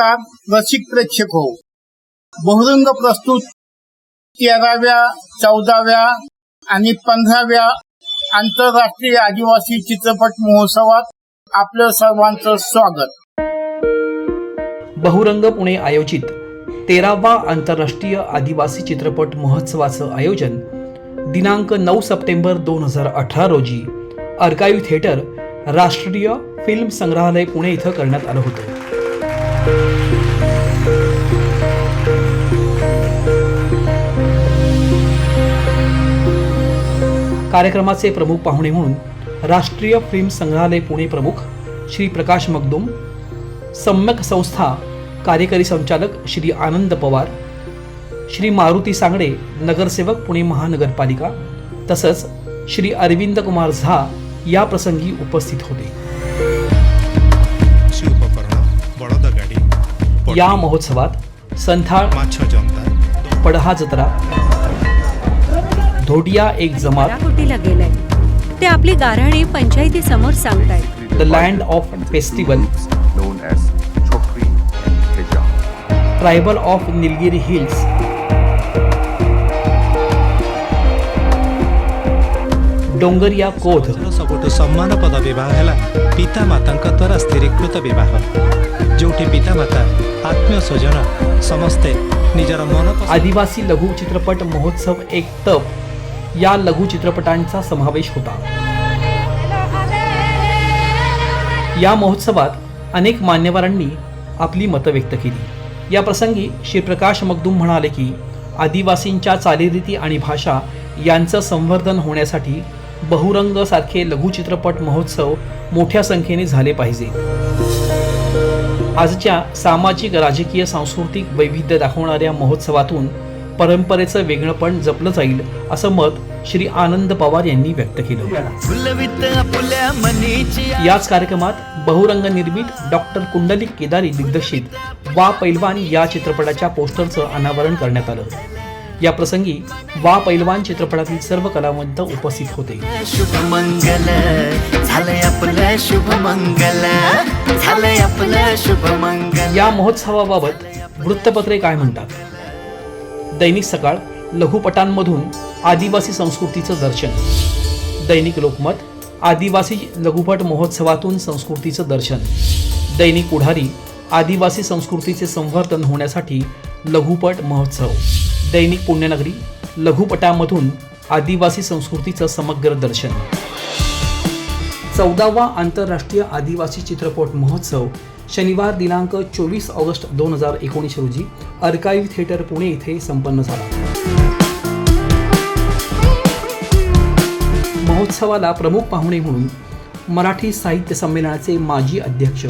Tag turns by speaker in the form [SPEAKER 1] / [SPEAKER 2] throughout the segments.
[SPEAKER 1] नमस्कार रसिक प्रेक्षक हो. बहुरंग प्रस्तुत तेराव्या चौदाव्या आणि पंधराव्या आंतरराष्ट्रीय आदिवासी चित्रपट महोत्सवात आपलं सर्वांचं स्वागत.
[SPEAKER 2] बहुरंग पुणे आयोजित तेरावा आंतरराष्ट्रीय आदिवासी चित्रपट महोत्सवाचं आयोजन दिनांक नऊ सप्टेंबर दोन हजार अठरा रोजी अर्काईव्ह थिएटर राष्ट्रीय फिल्म संग्रहालय पुणे इथं करण्यात आलं होतं. कार्यक्रमाचे प्रमुख पाहुणे म्हणून राष्ट्रीय फिल्म संग्रहालय पुणे प्रमुख श्री प्रकाश मगदुम सम्यक संस्था कार्यकारी संचालक श्री आनंद पवार श्री मारुती सांगडे नगरसेवक पुणे महानगरपालिका तसंच श्री अरविंद कुमार झा या प्रसंगी उपस्थित होते. या महोत्सवात संथाळ पडहा जत्रा धोडिया एक जमात
[SPEAKER 3] बाराकोटीला गेलंय ते आपली गाऱ्हाणे पंचायती समोर सांगतायत
[SPEAKER 2] the land of festival
[SPEAKER 4] known as Chokri and Teja.
[SPEAKER 2] Tribal of Nilgiri hills Dongria Kondh
[SPEAKER 5] ସବୁଠୁ ସମ୍ମାନପଦ ବିବାହ ହେଲା ପିତାମାତାଙ୍କ ଦ୍ୱାରା ସ୍ଥିରୀକୃତ ବିବାହ ଯେଉଁଠି ପିତାମାତା ଆତ୍ମୀୟ ସ୍ୱଜନ ସମସ୍ତେ ନିଜର ମନ
[SPEAKER 2] आदिवासी लघु चित्रपट महोत्सव एक तप या लघु चित्रपटांचा समावेश होता. या महोत्सवात अनेक मान्यवरांनी आपली मतं व्यक्त केली. या प्रसंगी श्रीप्रकाश मगदूम म्हणाले की आदिवासींच्या चालीरीती आणि भाषा यांचं संवर्धन होण्यासाठी बहुरंग सारखे लघु चित्रपट महोत्सव मोठ्या संख्येने झाले पाहिजे. आजच्या सामाजिक राजकीय सांस्कृतिक वैविध्य दाखवणाऱ्या महोत्सवातून परंपरेचं वेगळंपण जपलं जाईल असं मत श्री आनंद पवार यांनी व्यक्त केलं. याच कार्यक्रमात बहुरंग निर्मित डॉक्टर कुंडलिक केदारी दिग्दर्शित वा पैलवान या चित्रपटाच्या पोस्टरचं अनावरण करण्यात आलं. या प्रसंगी वा पैलवान चित्रपटातील सर्व कलावंत उपस्थित होते. या महोत्सवाबाबत वृत्तपत्रे काय म्हणतात? दैनिक सकाळ लघुपटांमधून आदिवासी संस्कृतीचं दर्शन. दैनिक लोकमत आदिवासी लघुपट महोत्सवातून संस्कृतीचं दर्शन. दैनिक पुढारी आदिवासी संस्कृतीचे संवर्धन होण्यासाठी लघुपट महोत्सव. दैनिक पुण्यनगरी लघुपटामधून आदिवासी संस्कृतीचं समग्र दर्शन. चौदावा आंतरराष्ट्रीय आदिवासी चित्रपट महोत्सव शनिवार दिनांक चोवीस ऑगस्ट दोन हजार एकोणीस रोजी अर्काईव्ह थिएटर पुणे येथे संपन्न झाला. महोत्सवाला प्रमुख पाहुणे म्हणून मराठी साहित्य संमेलनाचे माजी अध्यक्ष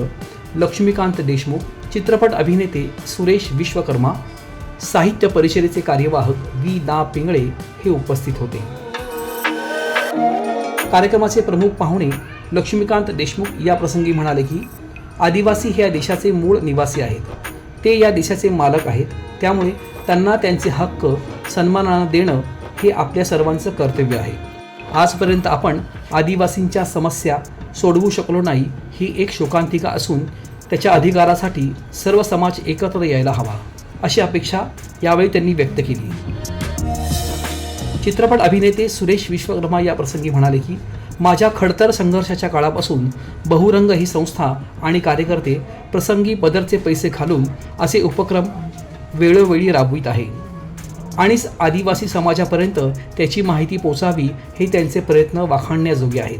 [SPEAKER 2] लक्ष्मीकांत देशमुख चित्रपट अभिनेते सुरेश विश्वकर्मा साहित्य परिषदेचे कार्यवाहक वी ना पिंगळे हे उपस्थित होते. कार्यक्रमाचे प्रमुख पाहुणे लक्ष्मीकांत देशमुख या प्रसंगी म्हणाले की आदिवासी हे या देशाचे मूळ निवासी आहेत. ते या देशाचे मालक आहेत. त्यामुळे त्यांना त्यांचे हक्क सन्मानानं देणं हे आपल्या सर्वांचं कर्तव्य आहे. आजपर्यंत आपण आदिवासींच्या समस्या सोडवू शकलो नाही ही एक शोकांतिका असून त्याच्या अधिकारासाठी सर्व समाज एकत्र यायला हवा अशी अपेक्षा यावेळी त्यांनी व्यक्त केली. चित्रपट अभिनेते सुरेश विश्वकर्मा या प्रसंगी म्हणाले की माझ्या खडतर संघर्षाच्या काळापासून बहुरंग ही संस्था आणि कार्यकर्ते प्रसंगी पदरचे पैसे घालून असे उपक्रम वेळोवेळी राबवित आहे. आणि आदिवासी समाजापर्यंत त्याची माहिती पोचावी हे त्यांचे प्रयत्न वाखाणण्याजोगे आहेत.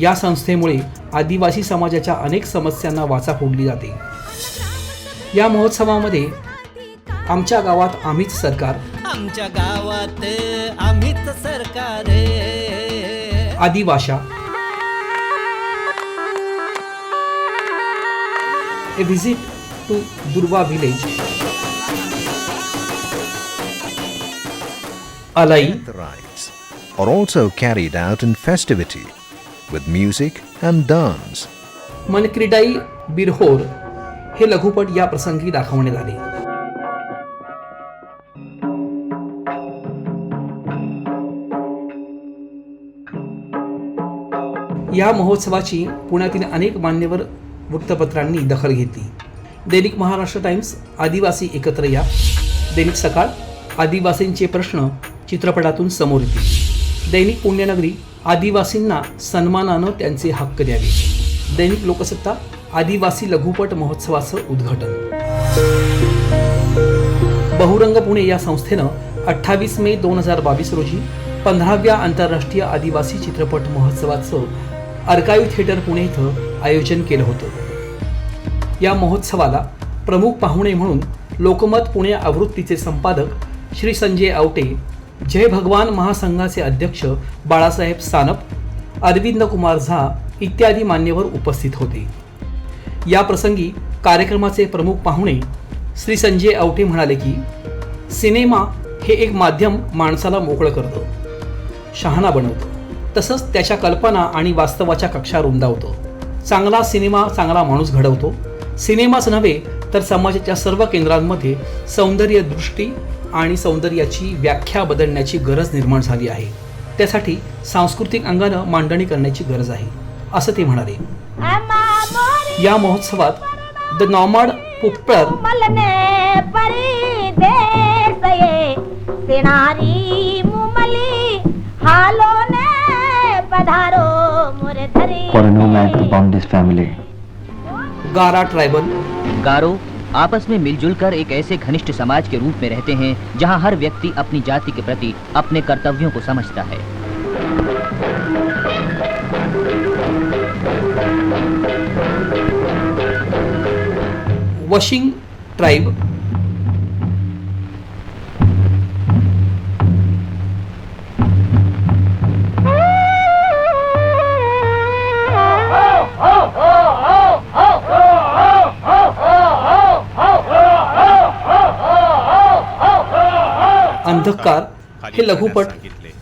[SPEAKER 2] या संस्थेमुळे आदिवासी समाजाच्या अनेक समस्यांना वाचा फोडली जाते. या महोत्सवामध्ये आमच्या गावात आम्हीच सरकार.
[SPEAKER 6] आमच्या गावात आम्हीच सरकार
[SPEAKER 2] आदिभाषा a visit to Durwa village Alai
[SPEAKER 4] The rites are also carried out in festivity with music and dance.
[SPEAKER 2] मनक्रीडाई बिरहोर हे लघुपट या प्रसंगी दाखवण्यात आले या महोत्सवाची पुण्यातील अनेक मान्यवर वृत्तपत्रांनी दखल घेतली. दैनिक महाराष्ट्र टाइम्स आदिवासी एकत्र या. दैनिक सकाळ आदिवासींचे प्रश्न चित्रपटातून समोर येतील. दैनिक पुण्यनगरी आदिवासींना सन्मानानं त्यांचे हक्क द्यावे. दैनिक लोकसत्ता आदिवासी लघुपट महोत्सवाचं उद्घाटन. बहुरंग पुणे या संस्थेनं अठ्ठावीस मे दोन हजार बावीस रोजी पंधराव्या आंतरराष्ट्रीय आदिवासी चित्रपट महोत्सवाचं अर्काईव्ह थिएटर पुणे इथं आयोजन केलं होतं. या महोत्सवाला प्रमुख पाहुणे म्हणून लोकमत पुणे आवृत्तीचे संपादक श्री संजय आवटे जय भगवान महासंघाचे अध्यक्ष बाळासाहेब सानप अरविंद कुमार झा इत्यादी मान्यवर उपस्थित होते. या प्रसंगी कार्यक्रमाचे प्रमुख पाहुणे श्री संजय आवटे म्हणाले की सिनेमा हे एक माध्यम माणसाला मोकळं करतं. शहाणा बनवतं. तसंच त्याच्या कल्पना आणि वास्तवाच्या कक्षा रुंदावतो. चांगला सिनेमा चांगला माणूस घडवतो. सिनेमाच नव्हे तर समाजाच्या सर्व केंद्रांमध्ये सौंदर्य दृष्टी आणि सौंदर्याची व्याख्या बदलण्याची गरज निर्माण झाली आहे. त्यासाठी सांस्कृतिक अंगानं मांडणी करण्याची गरज आहे असं ते म्हणाले. या महोत्सवात द नॉमाड पुप्पर
[SPEAKER 7] मलने सिनारी
[SPEAKER 8] for a new man to found this family.
[SPEAKER 2] गारा ट्रायबल
[SPEAKER 9] गारो आपस में मिलजुल कर एक ऐसे घनिष्ठ समाज के रूप में रहते हैं जहाँ हर व्यक्ति अपनी जाति के प्रति अपने कर्तव्यों को समझता है।
[SPEAKER 2] वशिंग ट्राईब अंधकार हे लघुपट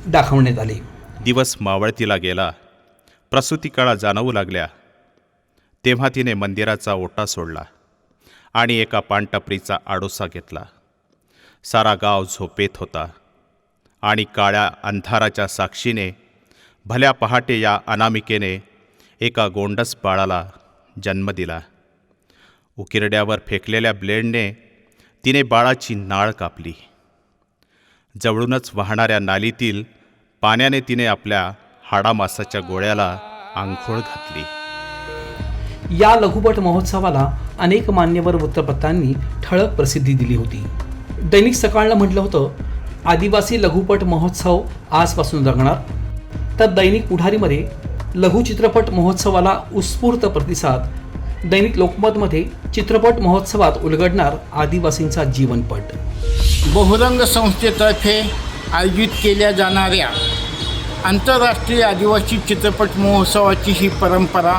[SPEAKER 2] दाखवण्यात आले.
[SPEAKER 10] दिवस मावळतीला गेला. प्रसूती काळा जाणवू लागल्या. तेव्हा तिने मंदिराचा ओटा सोडला आणि एका पानटपरीचा आडोसा घेतला. सारा गाव झोपेत होता आणि काळ्या अंधाराच्या साक्षीने भल्या पहाटे या अनामिकेने एका गोंडस बाळाला जन्म दिला. उकिरड्यावर फेकलेल्या ब्लेडने तिने बाळाची नाळ कापली. जवळूनच वाहणाऱ्या नालीतील पाण्याने तिने आपल्या हाडामासाच्या गोळ्याला आंघोळ घातली.
[SPEAKER 2] या लघुपट महोत्सवाला अनेक मान्यवर वृत्तपत्रांनी ठळक प्रसिद्धी दिली होती. दैनिक सकाळनं म्हटलं होतं आदिवासी लघुपट महोत्सव आजपासून रंगणार. तर दैनिक पुढारीमध्ये लघुचित्रपट महोत्सवाला उत्स्फूर्त प्रतिसाद दैनिक लोकमतमध्ये चित्रपट महोत्सवात उलगडणार आदिवासींचा जीवनपट.
[SPEAKER 1] बहुरंग संस्थेतर्फे आयोजित केल्या जाणाऱ्या आंतरराष्ट्रीय आदिवासी चित्रपट महोत्सवाची ही परंपरा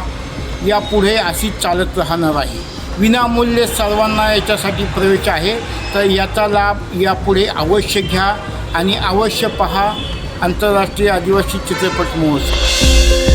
[SPEAKER 1] यापुढे अशीच चालत राहणार आहे. विनामूल्य सर्वांना याच्यासाठी प्रवेश आहे तर याचा लाभ यापुढे अवश्य घ्या आणि अवश्य पहा आंतरराष्ट्रीय आदिवासी चित्रपट महोत्सव.